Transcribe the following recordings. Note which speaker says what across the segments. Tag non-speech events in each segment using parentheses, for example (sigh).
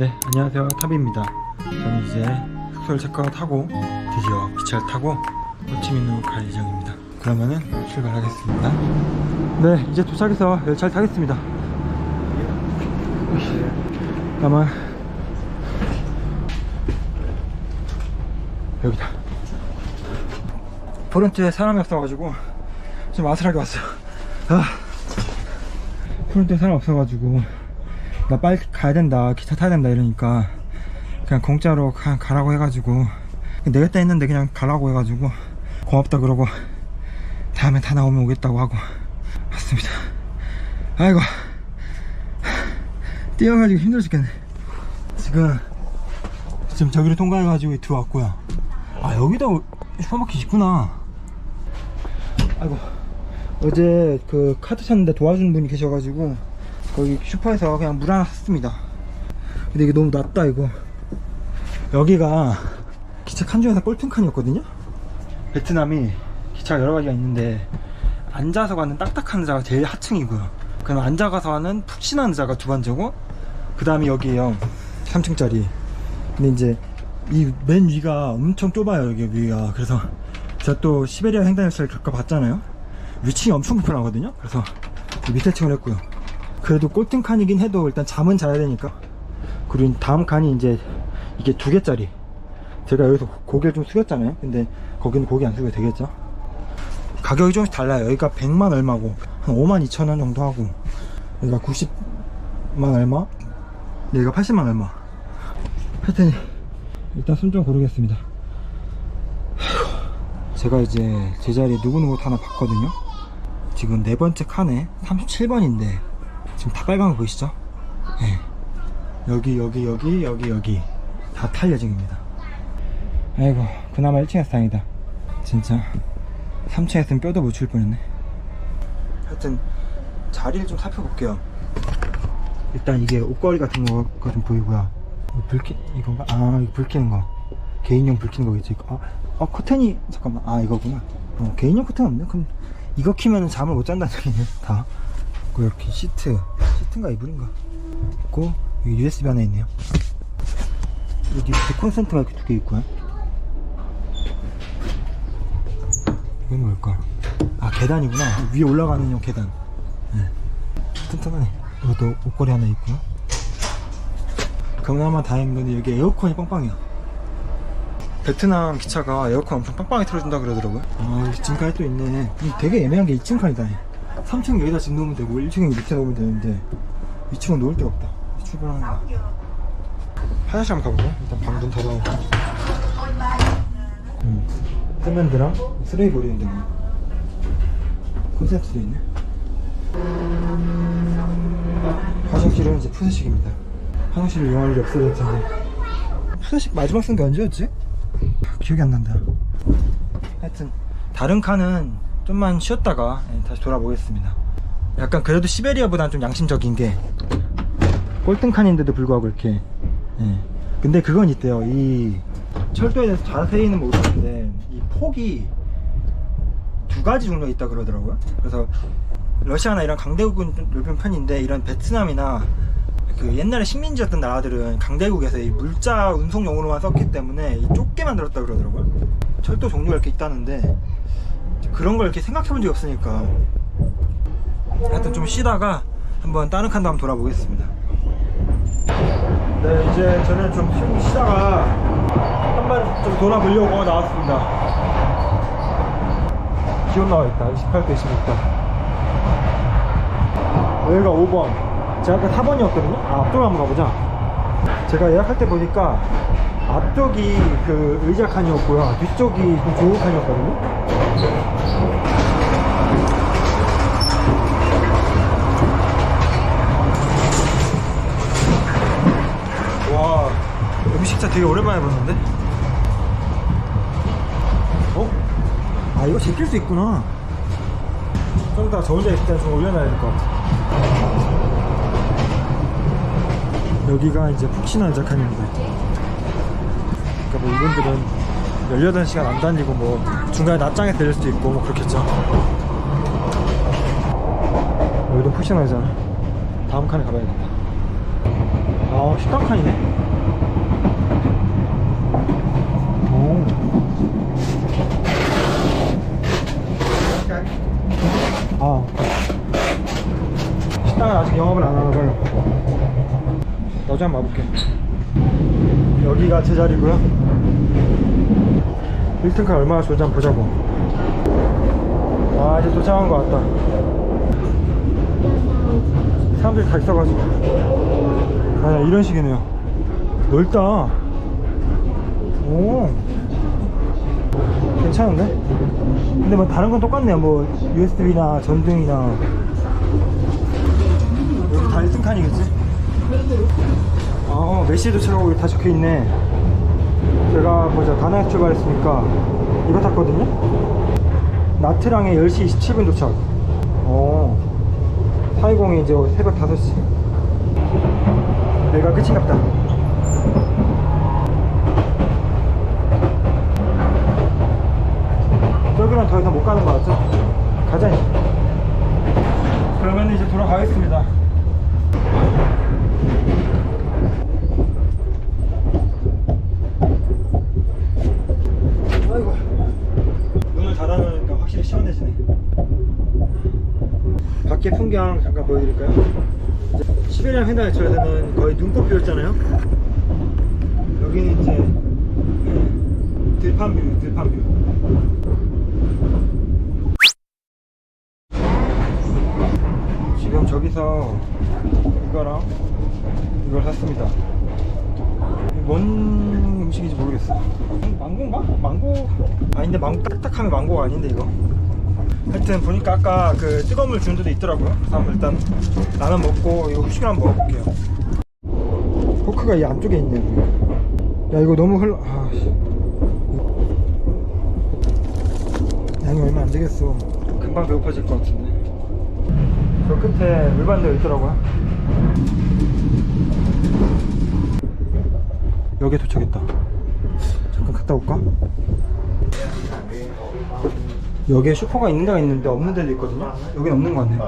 Speaker 1: 네, 안녕하세요. 탑입니다. 저는 이제 숙소를 체크아웃하고 드디어 기차를 타고 호치민으로 갈 예정입니다. 그러면은 출발하겠습니다. 네, 이제 도착해서 열차를 타겠습니다. 아마 여기다. 프론트에 사람이 없어가지고 좀 아슬하게 왔어요. 아, 프론트에 사람 없어가지고 나 빨리 가야 된다. 기차 타야 된다 이러니까 그냥 공짜로 가, 가라고 해가지고 내겠다 했는데 그냥 가라고 해가지고 고맙다 그러고 다음에 다 나오면 오겠다고 하고 왔습니다. 아이고 뛰어가지고 힘들어 죽겠네. 지금 지금 저기를 통과해가지고 들어왔고요. 아 여기다 슈퍼마켓 있구나. 아이고 어제 그 카드 샀는데 도와주는 분이 계셔가지고 거기 슈퍼에서 그냥 물 하나 샀습니다. 근데 이게 너무 낮다 이거. 여기가 기차 칸 중에서 꼴등칸이었거든요? 베트남이 기차가 여러 가지가 있는데 앉아서 가는 딱딱한 의자가 제일 하층이고요 그럼 앉아가서 하는 푹신한 의자가 두 번째고 그 다음이 여기에요. 3층짜리. 근데 이제 이 맨 위가 엄청 좁아요 여기 위가. 그래서 제가 또 시베리아 횡단열차를 겪어봤잖아요. 위층이 엄청 불편하거든요. 그래서 이 밑에 층을 했고요 그래도 꼴등 칸이긴 해도 일단 잠은 자야 되니까. 그리고 다음 칸이 이제 이게 두 개짜리. 제가 여기서 고개를 좀 숙였잖아요. 근데 거기는 고개 안 숙여도 되겠죠? 가격이 조금씩 달라요. 여기가 100만 얼마고 한 5만 2천 원 정도 하고. 여기가 90만 얼마? 여기가 80만 얼마. 하여튼 일단 손좀 고르겠습니다. 제가 이제 제자리에 누구누구 하나 봤거든요. 지금 네 번째 칸에 37번인데 지금 다 빨간 거 보이시죠? 네. 여기 여기 여기 여기 여기. 다 탈 예정입니다. 아이고 그나마 1층에서 다행이다. 진짜. 3층에서는 뼈도 못출 뻔했네. 하여튼 자리를 좀 살펴볼게요. 일단 이게 옷걸이 같은 거가 좀 보이고요. 이거 불 켜, 이건가? 아 이거 불 켜는 거. 개인용 불 켜는 거겠지 아, 아 커튼이 잠깐만. 아 이거구나. 어, 개인용 커튼 없네? 그럼 이거 키면 잠을 못 잔다는 얘기네 다 그리고 이렇게 시트 시트인가 이불인가? 있고 여기 USB 하나 있네요. 여기 이렇게 콘센트가 이렇게 두 개 있고요. 이건 뭘까? 아 계단이구나. 위에 올라가는 용 계단. 네. 튼튼하네. 이것도 옷걸이 하나 있고요. 그나마 다행인 건데 여기 에어컨이 빵빵해요. 베트남 기차가 에어컨 엄청 빵빵하게 틀어준다 그러더라고요. 아 2층 칸이 또 있네. 되게 애매한 게 2층 칸이다 3층 여기다 집 놓으면 되고 1층은 밑에 놓으면 되는데 2층은 놓을 데가 없다. 출발하는 거. 화장실 한번 가볼까요? 일단 방 좀 닫아놓고. 음. 세면대랑 쓰레기 버리는 데고 콘센트도 있네. 화장실은 이제 푸세식입니다. 화장실을 이용할 일이 없어야 될 텐데. 푸세식 마지막 쓴 게 언제였지? 기억이 안 난다. 하여튼 다른 칸은 좀만 쉬었다가 예, 다시 돌아보겠습니다. 약간 그래도 시베리아보다는 좀 양심적인 게 꼴등 칸인데도 불구하고 이렇게 예. 근데 그건 있대요. 이 철도에 대해서 자세히는 모르겠는데 이 폭이 두 가지 종류가 있다 그러더라고요. 그래서 러시아나 이런 강대국은 좀 넓은 편인데 이런 베트남이나 그 옛날에 식민지였던 나라들은 강대국에서 이 물자 운송용으로만 썼기 때문에 이 좁게 만들었다 그러더라고요. 철도 종류가 이렇게 있다는데 그런 걸 이렇게 생각해 본 적이 없으니까. 하여튼 좀 쉬다가 한번 다른 칸도 한번 돌아보겠습니다. 네 이제 저는 좀 쉬- 쉬다가 한번 좀 돌아보려고 나왔습니다. 기온 나와있다. 28도 26도 여기가 5번. 제가 아까 4번이었거든요. 아 앞쪽으로 한번 가보자. 제가 예약할 때 보니까 앞쪽이 그 의자 칸이었고요. 뒤쪽이 좀 좋은 칸이었거든요 와 음식차 되게 오랜만에 보는데? 어? 아 이거 제낄 수 있구나. 좀 이따 저 혼자 있을 때좀 올려놔야 될 것 같아. 여기가 이제 푹신한 자칸입니다 그러니까 뭐 이분들은 18시간 안 다니고 뭐 중간에 낮장에 들릴 수도 있고 뭐 그렇겠죠 여기도 푹신하잖아 다음 칸에 가봐야겠다 아 식당 칸이네 오 아. 식당은 아직 영업을 안 하나 봐요. 나도 한번 와볼게. 여기가 제 자리고요. 1등칸 얼마나 좋은지 한번 보자고. 아, 이제 도착한 것 같다. 사람들이 다 있어가지고. 아, 이런 식이네요. 넓다. 오. 괜찮은데? 근데 뭐 다른 건 똑같네요. 뭐 USB나 전등이나 여기 다 1등 칸이겠지? 아, 몇 시에 도착하고 다 적혀 있네. 제가 보자 다나에 출발했으니까 이거 탔거든요. 나트랑에 10시 27분 도착. 어. 420이 이제 새벽 5시. 여기가 끝인갑다. 저기는 더 이상 못 가는 거 같죠? 가자 이제. 그러면 이제 돌아가겠습니다. 아이고 눈을 닫아놓으니까 확실히 시원해지 네. 밖에 풍경 잠깐 보여드릴까요? 시베리안 횡단열차에서는 거의 눈꽃뷰였잖아요. 여기는 이제 네, 들판뷰, 들판뷰. 지금 저기서 이거랑 이걸 샀습니다. 뭔 음식인지 모르겠어. 망고인가? 망고 아닌데 망고 딱딱하면 망고가 아닌데 이거. 하여튼 보니까 아까 그 뜨거운 물 주는 데도 있더라고요. 그래서 한번 일단 라면 먹고 이거 후식을 한번 먹어볼게요. 포크가 이 안쪽에 있네. 야 이거 너무 흘러. 아, 씨. 양이 얼마 안 되겠어. 금방 배고파질 것 같은데. 저 끝에 물반대가 있더라고요. 여기에 도착했다. 잠깐 갔다 올까? 여기에 슈퍼가 있는 데가 있는데 없는 데도 있거든요. 여긴 없는 거 같네.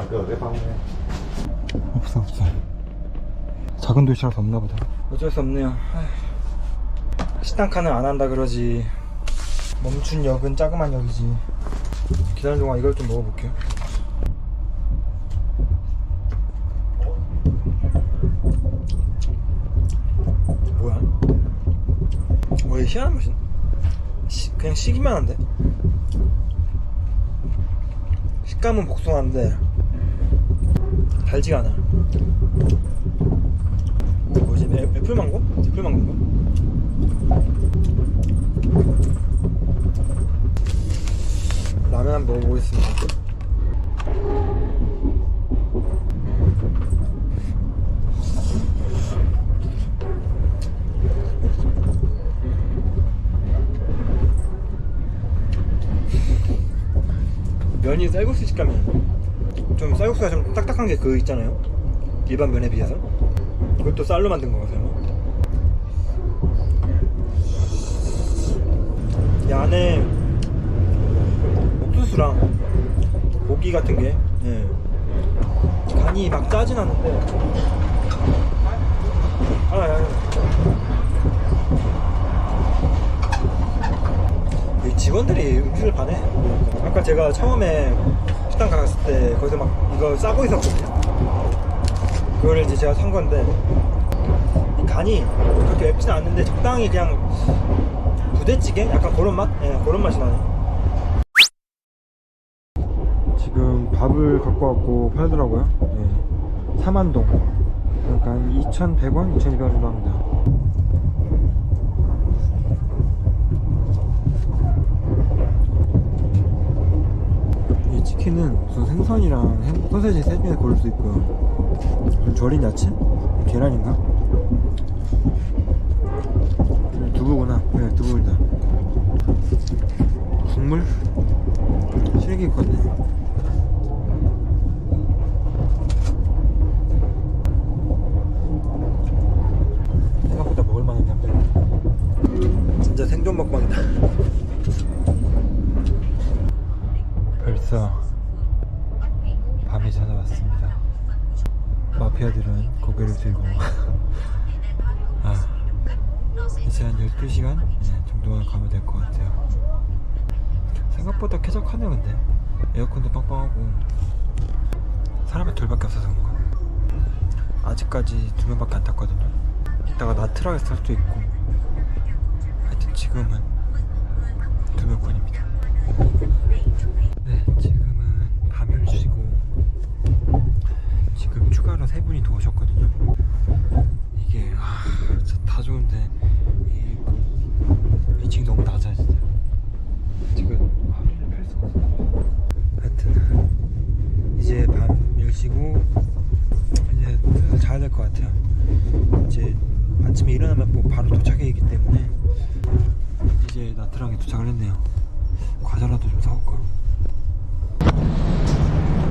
Speaker 1: 없어 없어. 작은 도시라서 없나 보다. 어쩔 수 없네요. 아휴. 식당 칸을 안 한다 그러지. 멈춘 역은 자그만 역이지. 기다리는 동안 이걸 좀 먹어볼게요. 뭐야? 왜 희한한 맛이? 시, 그냥 시기만 한데? 식감은 복숭아인데 달지가 않아. 뭐지? 애, 애플망고? 애플망고인가? 라면 한번 먹어보겠습니다. 면이 쌀국수 식감이 좀 쌀국수가 좀 딱딱한 게 그 있잖아요 일반 면에 비해서 이것도 쌀로 만든 거가 설마 이 안에 옥수수랑 고기 같은 게 예. 간이 막 짜진 않는데 아, 아, 아. 직원들이 음식을 반해. 아까 제가 처음에 식당 갔을 때 거기서 막 이거 싸고 있었거든요. 그거를 이제 제가 산 건데 이 간이 그렇게 맵지는 않는데 적당히 그냥 부대찌개? 약간 그런 맛? 예, 그런 맛이 나네. 지금 밥을 갖고 왔고 팔더라고요. 예. 4만동. 그러니까 한 2,100원, 2,200원 정도 합니다. 이 치킨은 무슨 생선이랑 햄, 소세지 세 중에 고를 수 있고요. 무슨 절인 야채? 계란인가? 음, 두부구나. 네, 두부입니다. 국물? 실기 컸네. 생각보다 먹을만한 한데 진짜 생존 먹방이다. 벌써 밤이 찾아왔습니다. 마피아들은 고개를 들고 (laughs) 12시간 네, 정도만 가면 될 것 같아요. 생각보다 쾌적하네요, 근데. 에어컨도 빵빵하고. 사람이 둘밖에 없어서 그런가. 아직까지 두 명밖에 안 탔거든요. 이따가 나트랑에서 탈 수도 있고. 하여튼 지금은 두 명뿐입니다. 네, 지금은 밤을 쉬고 지금 추가로 세 분이 더 오셨거든요. 이게 아, 진짜 다 좋은데 이 위층이 너무 낮아 진짜. 지금 화면을 펼 수가 없어. 하여튼 이제 밤을 쉬고 이제 슬슬 자야 될 것 같아요. 이제 아침에 일어나면 뭐 바로 도착해야기 때문에 이제 나트랑에 도착을 했네요. 과자라도 좀 사올까?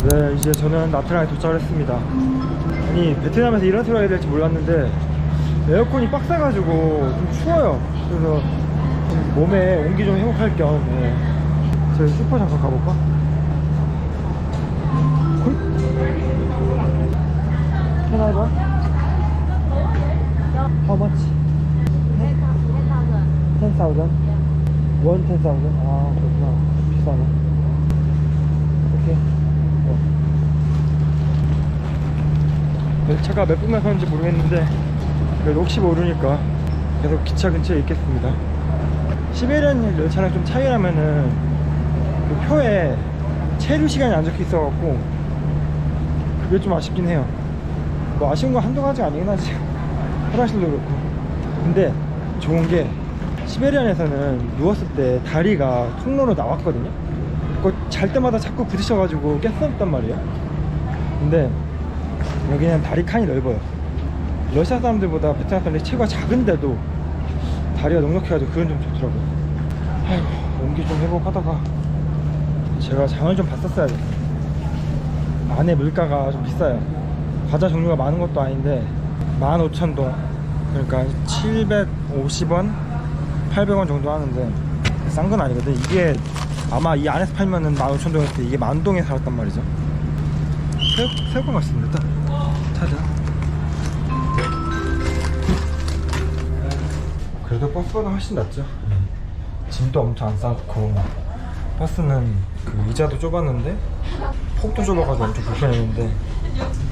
Speaker 1: 네, 이제 저는 나트랑에 도착을 했습니다. 아니, 베트남에서 이런 소리 해야 될지 몰랐는데 에어컨이 빡세가지고 좀 추워요. 그래서 좀 몸에 온기 좀 회복할 겸 네. 저희 슈퍼 잠깐 가볼까? 콜? Can I buy? How much? 10,000? 원 10,000? 아 그렇구나. 비싸네. 오케이. 어. 열차가 몇 분만 서는지 모르겠는데 그래도 혹시 모르니까 계속 기차 근처에 있겠습니다. 시베리안 열차랑 좀 차이 나면은 그 표에 체류 시간이 안 적혀 있어갖고 그게 좀 아쉽긴 해요. 뭐 아쉬운 건 한두 가지 아니긴 하지. (laughs) 화장실도 그렇고. 근데 좋은 게 시베리안에서는 누웠을 때 다리가 통로로 나왔거든요. 그거 잘 때마다 자꾸 부딪혀가지고 깼었단 말이에요. 근데 여기는 다리 칸이 넓어요. 러시아 사람들보다 베트남 사람들이 체구가 작은데도 다리가 넉넉해가지고 그건 좀 좋더라고요. 아이고 온기 좀 회복하다가 제가 장을 좀 봤었어야 돼. 안에 물가가 좀 비싸요. 과자 종류가 많은 것도 아닌데 15,000동 그러니까 750원 800원 정도 하는데 싼 건 아니거든. 이게 아마 이 안에서 팔면은 15,000동일 때 이게 만동에 살았단 말이죠. 새우, 새우가 맛있습니다. 찾아. 그래도 버스보다 훨씬 낫죠. 짐도 엄청 안 싸고. 버스는 그 의자도 좁았는데 폭도 좁아가지고 엄청 불편했는데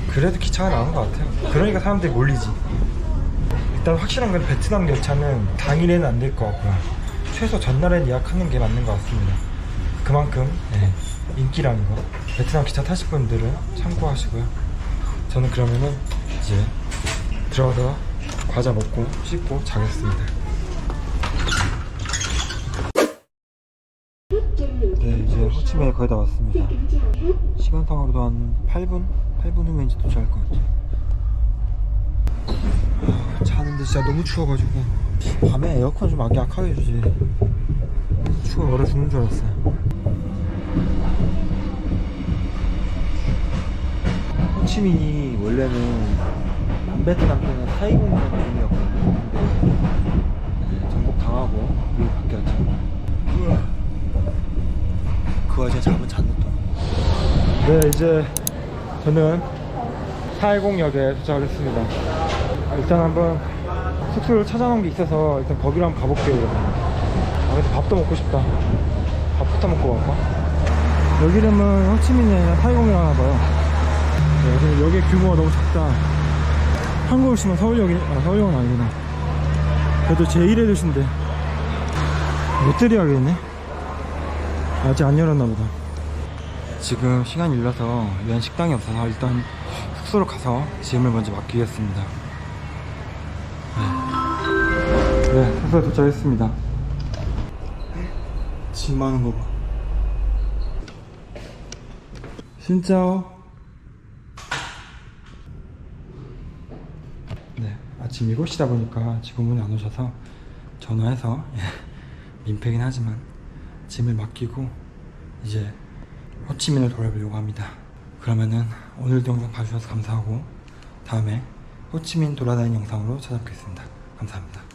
Speaker 1: 그래도 기차가 나은 것 같아요. 그러니까 사람들이 몰리지 일단 확실한 건 베트남 열차는 당일에는 안 될 것 같고요. 최소 전날엔 예약하는 게 맞는 것 같습니다. 그만큼 네, 인기라는 거. 베트남 기차 타실 분들은 참고하시고요. 저는 그러면은 이제 들어가서 과자 먹고 씻고 자겠습니다. 네 이제 호치민에 거의 다 왔습니다. 시간상으로도 한 8분? 8분 후면 이제 도착할 것 같아요 아, 자는데 진짜 너무 추워가지고. 밤에 에어컨 좀 약하게 해주지. 추워 얼어 죽는 줄 알았어요 호치민이 원래는 남베트남 때는 사이공이라는 이름이었거든요. 근데 네, 정복 당하고 이게 바뀌었죠. 그 와중에 잠은 또네 이제 저는 410역에 도착을 했습니다 일단 한번 숙소를 찾아놓은 게 있어서 일단 거기로 한번 가볼게요 여러분. 아 근데 밥도 먹고 싶다. 밥부터 먹고 갈까? 여기 이름은 호치민이 410이라고 하나봐요. 네, 근데 여기의 규모가 너무 작다. 한국으로 치면 서울역이 아 서울역은 아니구나. 그래도 제1의 도시인데. 롯데리 하겠네? 아직 안 열었나 보다. 지금 시간이 일러서 면 식당이 없어서 일단 숙소로 가서 짐을 먼저 맡기겠습니다 네, 네 숙소에 도착했습니다. 짐 많은 거 봐. 신짜오 네 아침 7시다 보니까 직원분이 안 오셔서 전화해서 예, 민폐긴 하지만 짐을 맡기고 이제 호치민을 돌아보려고 합니다. 그러면은 오늘도 영상 봐주셔서 감사하고 다음에 호치민 돌아다니는 영상으로 찾아뵙겠습니다. 감사합니다.